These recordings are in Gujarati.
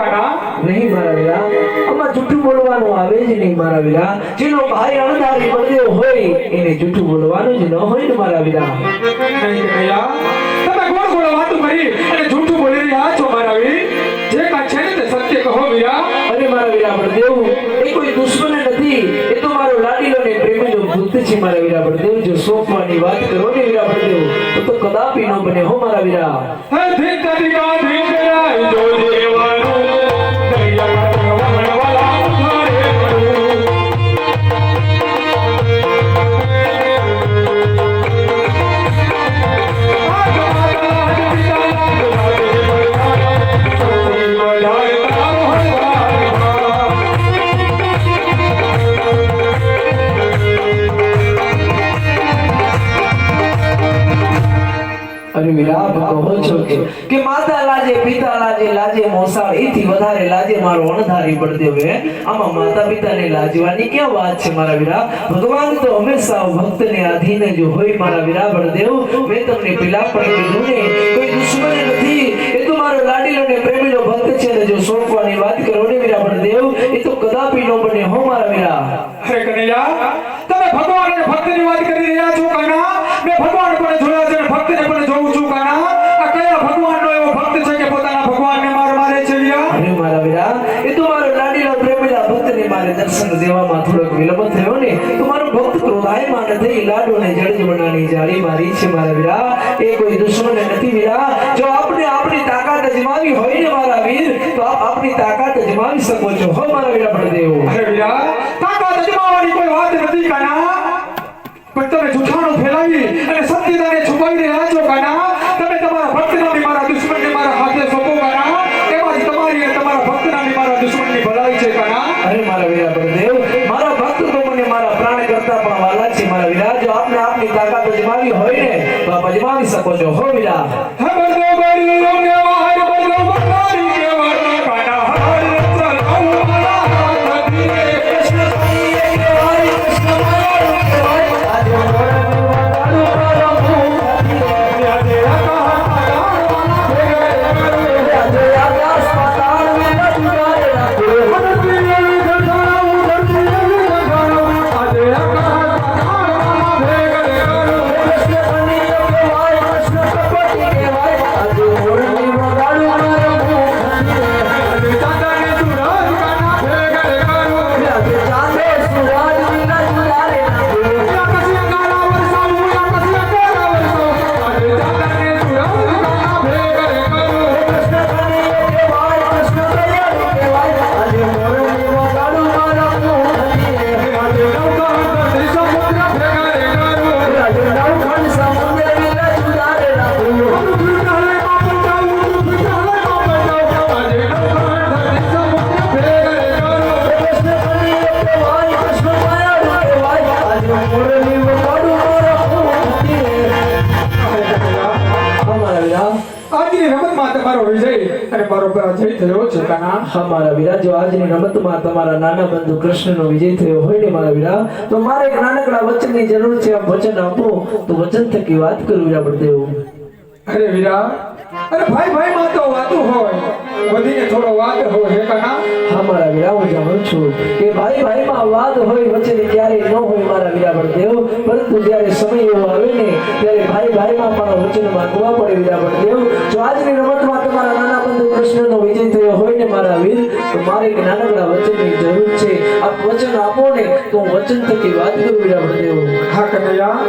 નહીં મારા વીરા. આમાં જૂઠું બોલવાનું આવે જ નહીં મારા વીરા. જેનો ભાઈ અણધારી બળદેવ હોય એને જૂઠું બોલવાનું જ ન હોય ને મારા વીરા. તમે ગોળ ગોળ વાતો કરી અને જૂઠું બોલી રહ્યા છો મારા વીર. જે કાંઈ છે ને તે સત્ય કહો વીરા. અરે મારા વીરા બળદેવ એ કોઈ દુશ્મન નથી. એ તો મારો લાડીલો ને પ્રેમીનો ભૂત છે મારા વીરા બળદેવ જો સોંપવાની વાત કરો ને વીરા બળદેવ તો તો કદાપી ન બને હો મારા વીરા. હે ધીક ધીકા ધીક રાય જો દેવાનું અરે કહો છો કે કે માતા લાજે, પિતા લાજે લાજે મોસાળ, એથી વધારે લાજે મારો અણધારી બળદેવ. હે આમાં માતા પિતાને લાજવાની ક્યાં વાત છે મારા વીરા? ભગવાન તો હંમેશા ભક્તને આધીન જ હોય મારા વીરા બળદેવ. મેં તમને પેલા પણ કીધું ને, કોઈ દુશ્મન નથી. એ તો મારો લાડીલો ને પ્રેમીલો ભક્ત છે ને, જો સોંપવાની વાત કરો ને વીરા બળદેવ, એ તો કદાપી નો બને હો મારા વીરા. અરે કનૈયા, તમે ભગવાન અને ભક્તની વાત કરી રહ્યા છો કાના મેં ભગવાન પણ જોયા છે અને ભક્તને પણ જોઉં છું કાના આ કયા ભગવાનનો એવો ભક્ત છે કે પોતાના ભગવાનને માર મારે છે વીરા અરે મારા વીરા એ તો મારો લાડીલો પ્રેમીલા ભક્તને મારે દર્શન દેવામાં થોડોક વિલંબ થયો ને તો મારો ભક્ત ક્રોધાયમાન થઈ લાડોને જડ જાળી મારી છે મારા વીરા. એ કોઈ દુશ્મન નથી વીરા. જો આપણે આપણી તાકાત અજમાવી હોય ને મારા વીર, તો આપ આપણી તાકાત અજમાવી શકો છો. હો મારા વીરા બળદેવ અરે વીરા, તાકાત અજમાવવાની કોઈ વાત નથી કાના. પણ તમે જૂઠાણું ફેલાવી અને સત્યતાને છુપાવીને રાજો કાના. તમે તમારા ભક્તના આપની તાકાત અજમાવી હોય ને તો આપ અજમાવી શકો છો. હો વીરા અમારા આજની રમતમાં તમારો વિજય અને મારો પરાજય થયો છે કાના હા મારા વીરા જો આજની રમતમાં તમારા નાના બંધુ કૃષ્ણનો વિજય થયો હોય ને મારા વીરા તો મારે એક નાનકડા વચનની જરૂર છે. આપ વચન આપો તો વચન થકી વાત કરું વીરા બળદેવ અરે વીરા અરે ભાઈ ભાઈ માં તો વાતું હોય. વધીને થોડો વાત હોય હે કાના હા મારા વીરા હું જાણું છું કે ભાઈ ભાઈ માં વાદ હોય વચ્ચે ક્યારે ન હોય મારા વીરા બળદેવ પરંતુ જ્યારે સમય એવો ભાઈમાં પણ વચન માંગવા પડે વીરા બળદેવ જો આજની રમતમાં તમારા નાના બંધુ કૃષ્ણનો વિજય થયો હોય ને મારા વીર, તો મારે એક નાનકડા વચનની જરૂર છે. આપ વચન આપો ને તો હું વચન થકી વાત કરું વિરા પણ દેવ. હા, કનૈયા.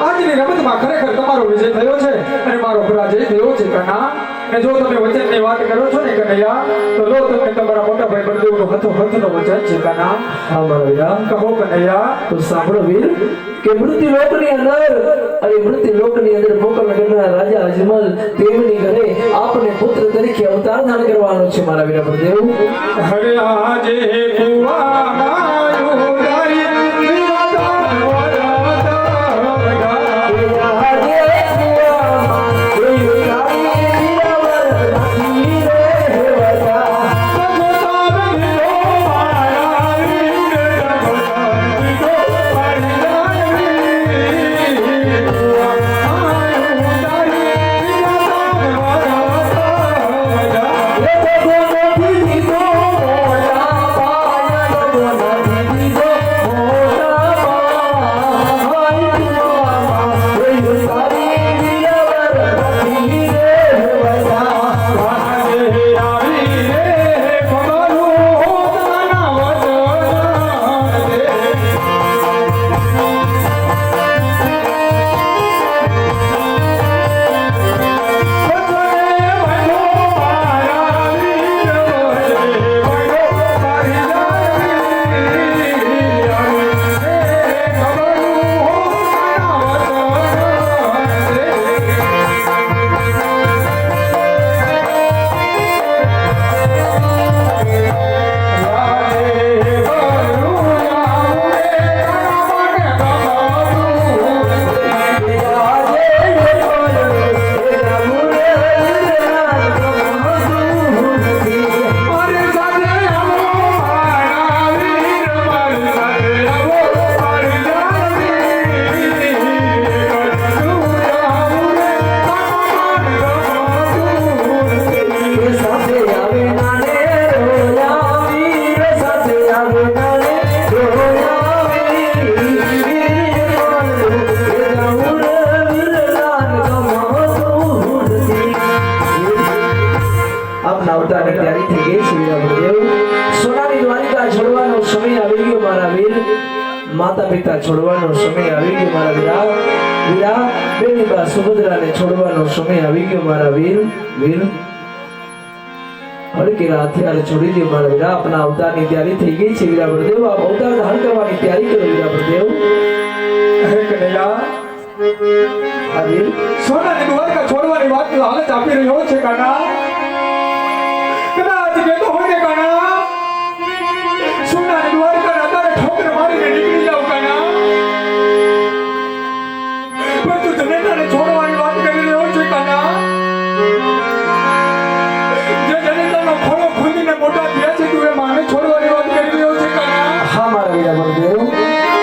આજની રમતમાં ખરેખર તમારો વિજય થયો છે અને મારો પરાજય થયો છે, કાના. અને જો તમે વચનની વાત કરો છો ને કનૈયા, તો લો તમને તમારા મોટા ભાઈ બળદેવનો હથો હથનો વચન છે કાના હા, મારા કહો કનૈયા, તો સાંભળો વીર, કે મૃત્યુ લોકની અંદર, અને મૃત્યુ લોકની અંદર મોકલ નગરના રાજા અજમલ તેમની ઘરે આપને પુત્ર તરીકે અવતાર ધારણ કરવાનો છે, મારા વીરા બળદેવ હરે આજે કુવામાં અવતારની તૈયારી થઈ ગઈ વીરા ગુરુદેવ સોનાની દ્વારિકા છોડવાનો સમય આવી ગયો, મારા વીર. માતા પિતા છોડવાનો સમય આવી ગયો, મારા વીરા. વીરા, બેની બા સુભદ્રાને છોડવાનો સમય આવી ગયો, મારા વીર. વીર હડકેરા હથિયાર છોડી દે મારા વીરા. આપના અવતારની તૈયારી થઈ ગઈ છે, વીરા ગુરુદેવ આપ અવતાર ધારણ કરવાની તૈયારી કરો, વીરા ગુરુદેવ હે કનૈયા. સોનાની દ્વારકા છોડવાની વાત હાલત આપી રહ્યો છે કાના જે જનેતાનો ખોળો ખુલીને મોટા થયા છે છે હા મારા વીરા ગુરુદેવ.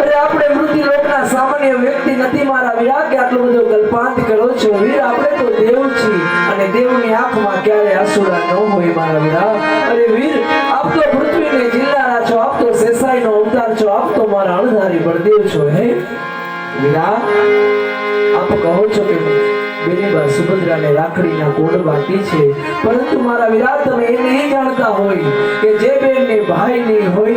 અરે આપણે મૃત્યુ લોકના સામાન્ય વ્યક્તિ નથી, મારા વીરા કે આટલો બધો કલ્પાંત કરો છો. વીર, આપણે તો દેવ છીએ અને દેવની આંખમાં ક્યારે આંસુડા ન હોય, મારા વીરા અરે વીર, આપ તો પૃથ્વીને જિલ્લાના છો, આપ તો સેસાઈનો અવતાર છો, આપ તો મારા અણધારી બળદેવ છો, હે? વીરા આપ કહો છો કે બેનીબા સુભદ્રાને રાખડીના કોડ બાકી છે. પરંતુ મારા વિરાટ તમે એ નહીં જાણતા હોય કે જે બેનને ભાઈની હોય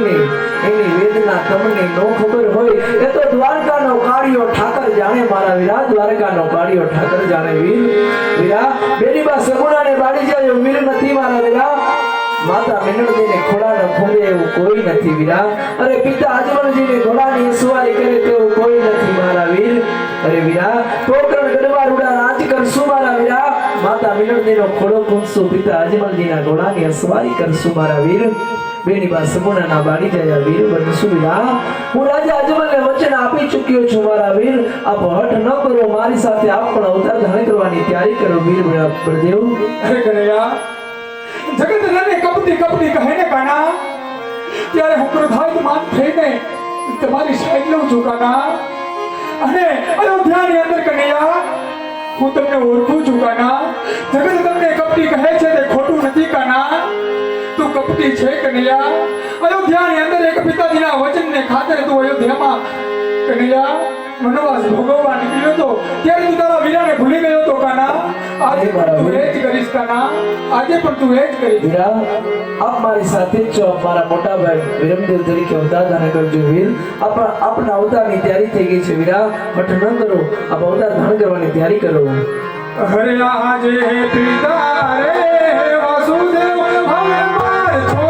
નો ખબર હોય, એ તો દ્વારકાનો કાળિયો ઠાકર જાણે મારા વિરાટ દ્વારકાનો કાળિયો ઠાકર જાણે વીર. વીરા, બેની બા સગુણાને બાળી જાય વીર નથી મારા વીરા. માતા મિનળજીને ખોળાનો ખૂંદે એવું કોઈ નથી વીરા. અરે પિતા અજમલજીને ઘોડાની સુવારી કરે તેવું કોઈ નથી મારા વીર. અરે વીરા કોકરણ ગડવા રૂડા રાજ કરશું મારા વીરા. માતા મિનળજીનો ખોડો ખૂંદશું, પિતા અજમલજીના ઘોડાની સવારી કરશું મારા વીર. બેની બા સગુણાના બાળી જાય વીર બનશું વીરા હું રાજા અજમલને વચન આપી ચૂક્યો છું, મારા વીર. આપ હઠ ન કરો, મારી સાથે આપ પણ અવતાર ધારણ કરવાની તૈયારી કરો, વીર બળદેવ અરે કનૈયા જગત રને કપટી કપટી કહે ને કાના. ત્યારે હું ક્રોધાયત માન થઈને તમારી સાઈડ લઉં છું કાના. અને અયોધ્યાની અંદર કનૈયા હું તમને ઓળખું છું કાના. જગત તમને કપટી કહે છે તે ખોટું નથી કાના. તું કપટી છે કનૈયા અયોધ્યાની અંદર એક પિતાજીના વચનને ખાતર તું અયોધ્યામાં કનૈયા વનવાસ ભોગવવા નીકળ્યો તો ત્યારે તું તારા વીરાને ભૂલી ગયો તો કાના. આજે પણ તું એ જ કરીશ કાના. આજે પણ તું એ જ કરીશ. વીરા આપ મારી સાથે જ છો. મારા મોટા ભાઈ વિરમદેવ તરીકે અવતાર ધારણ કરજો વીર. આપણા આપના અવતારની તૈયારી થઈ ગઈ છે વીરા. હઠ ન કરો. આપ અવતાર ધારણ કરવાની તૈયારી કરો. હરે આજે પિતા રે વાસુદેવ. હવે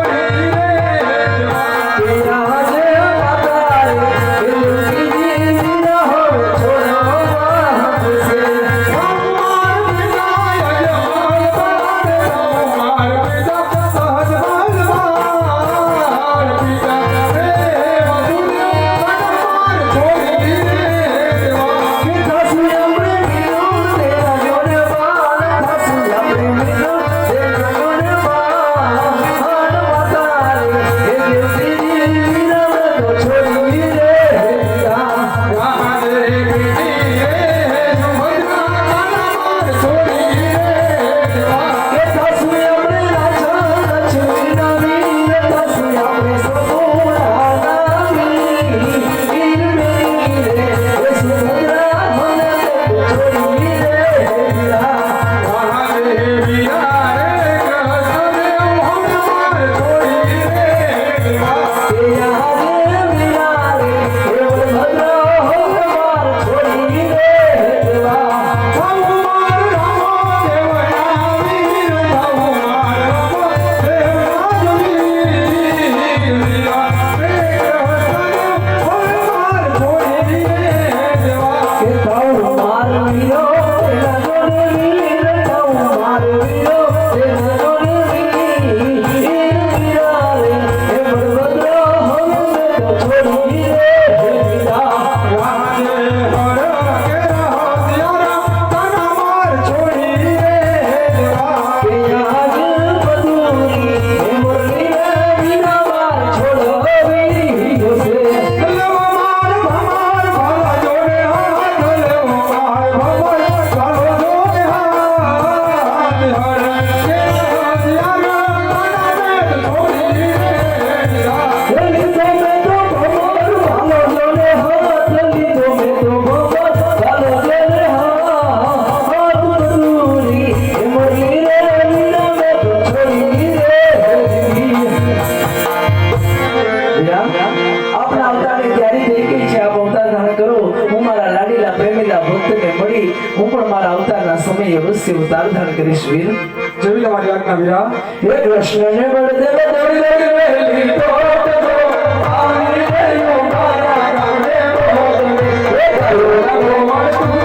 કરીશ વીર જેવી તમારી આજ્ઞા વીરા હે કૃષ્ણને બળદેવ દોડી દોડી વહેલી જો. આની મારા ગામે બોલ. હે કરુણા